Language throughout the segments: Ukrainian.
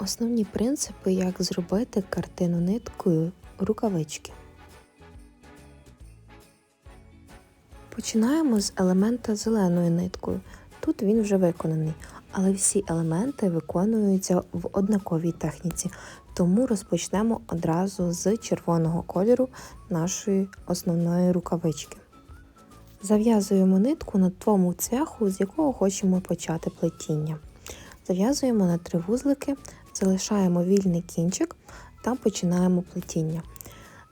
Основні принципи, як зробити картину ниткою рукавички. Починаємо з елемента зеленою ниткою. Тут він вже виконаний, але всі елементи виконуються в однаковій техніці, тому розпочнемо одразу з червоного кольору нашої основної рукавички. Зав'язуємо нитку на тому цвяху, з якого хочемо почати плетіння. Зав'язуємо на три вузлики, залишаємо вільний кінчик та починаємо плетіння.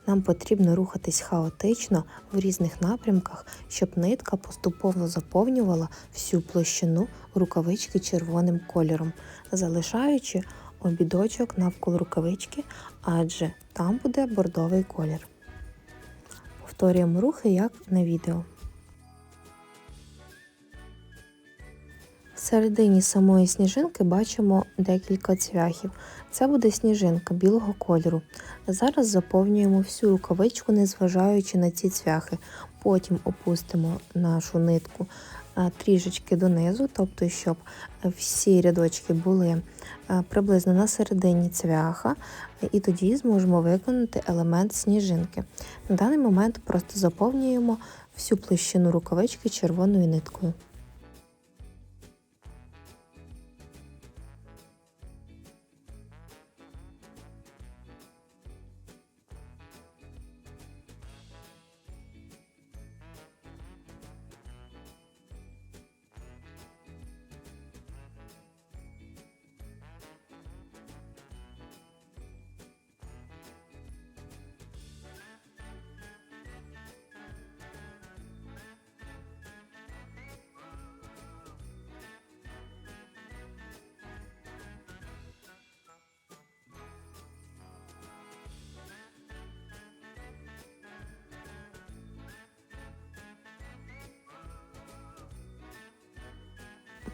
Нам потрібно рухатись хаотично в різних напрямках, щоб нитка поступово заповнювала всю площину рукавички червоним кольором, залишаючи обідочок навколо рукавички, адже там буде бордовий колір. Повторюємо рухи як на відео. В середині самої сніжинки бачимо декілька цвяхів. Це буде сніжинка білого кольору. Зараз заповнюємо всю рукавичку, незважаючи на ці цвяхи. Потім опустимо нашу нитку е, трішечки донизу, тобто, щоб всі рядочки були е, приблизно на середині цвяха, і тоді зможемо виконати елемент сніжинки. На даний момент просто заповнюємо всю площину рукавички червоною ниткою.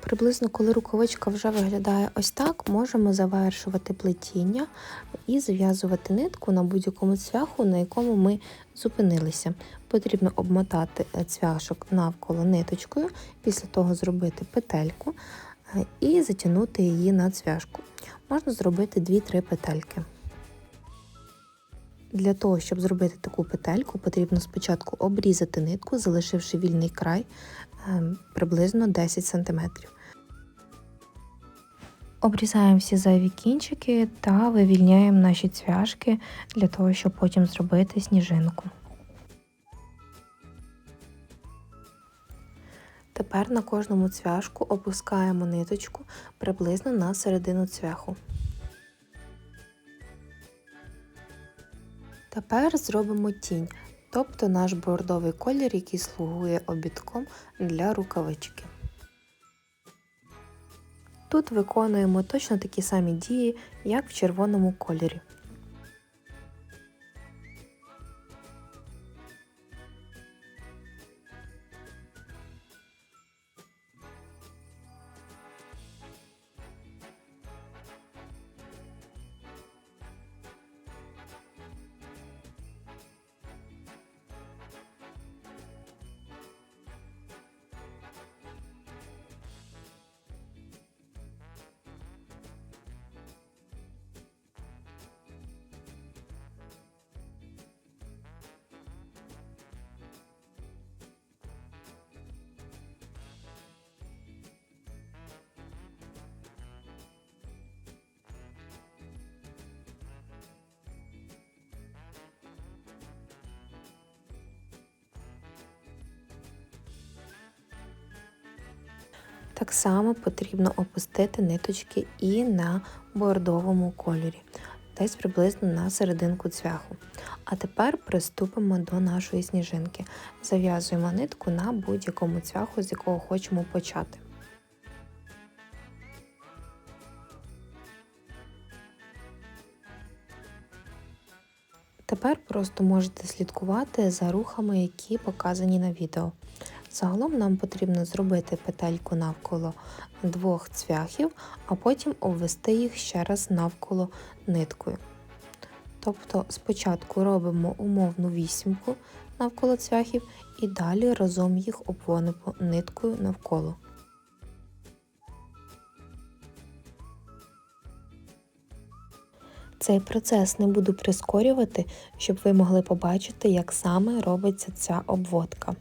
Приблизно, коли рукавичка вже виглядає ось так, можемо завершувати плетіння і зав'язувати нитку на будь-якому цвяху, на якому ми зупинилися. Потрібно обмотати цвяшок навколо ниточкою, після того зробити петельку е, і затягнути її на цвяшку. Можна зробити 2-3 петельки. Для того, щоб зробити таку петельку, потрібно спочатку обрізати нитку, залишивши вільний край Ем, приблизно 10 см. Обрізаємо всі зайві кінчики та вивільняємо наші цвяшки для того, щоб потім зробити сніжинку. Тепер на кожному цвяшку опускаємо ниточку приблизно на середину цвяху. Тепер зробимо тінь тобто наш бордовий колір, який слугує обідком для рукавички. Тут виконуємо точно такі самі дії, як в червоному кольорі. Так само потрібно опустити ниточки і на бордовому кольорі, десь приблизно на серединку цвяху. А тепер приступимо до нашої сніжинки. Зав'язуємо нитку на будь-якому цвяху, з якого хочемо почати. Тепер просто можете слідкувати за рухами, які показані на відео. Загалом нам потрібно зробити петельку навколо двох цвяхів, а потім обвести їх ще раз навколо ниткою. Тобто спочатку робимо умовну вісімку навколо цвяхів і далі разом їх обводимо ниткою навколо. Цей процес не буду прискорювати, щоб ви могли побачити, як саме робиться ця обводка.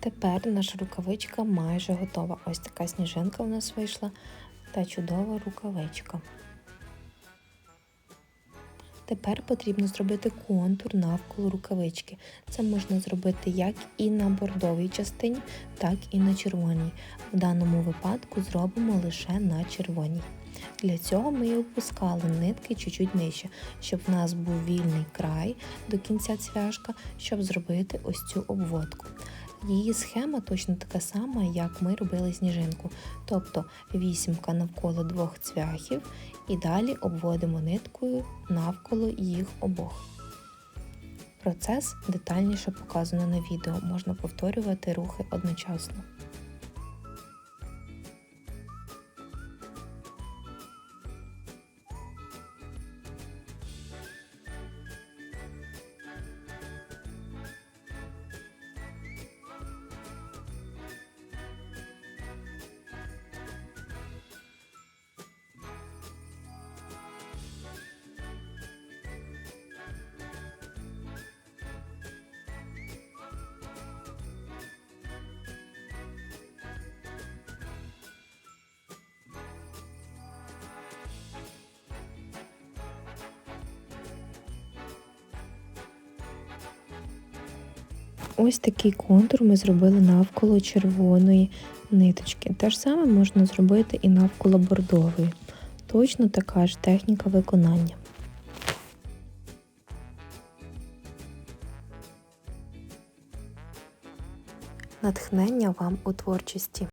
Тепер наша рукавичка майже готова. Ось така сніжинка у нас вийшла та чудова рукавичка. Тепер потрібно зробити контур навколо рукавички. Це можна зробити як і на бордовій частині, так і на червоній. В даному випадку зробимо лише на червоній. Для цього ми і опускали нитки чуть-чуть нижче, щоб в нас був вільний край до кінця цвяшка, щоб зробити ось цю обводку. Її схема точно така сама, як ми робили сніжинку. Тобто вісімка навколо двох цвяхів і далі обводимо ниткою навколо їх обох. Процес детальніше показано на відео, можна повторювати рухи одночасно. Ось такий контур ми зробили навколо червоної ниточки. Те ж саме можна зробити і навколо бордової. Точно така ж техніка виконання. Натхнення вам у творчості.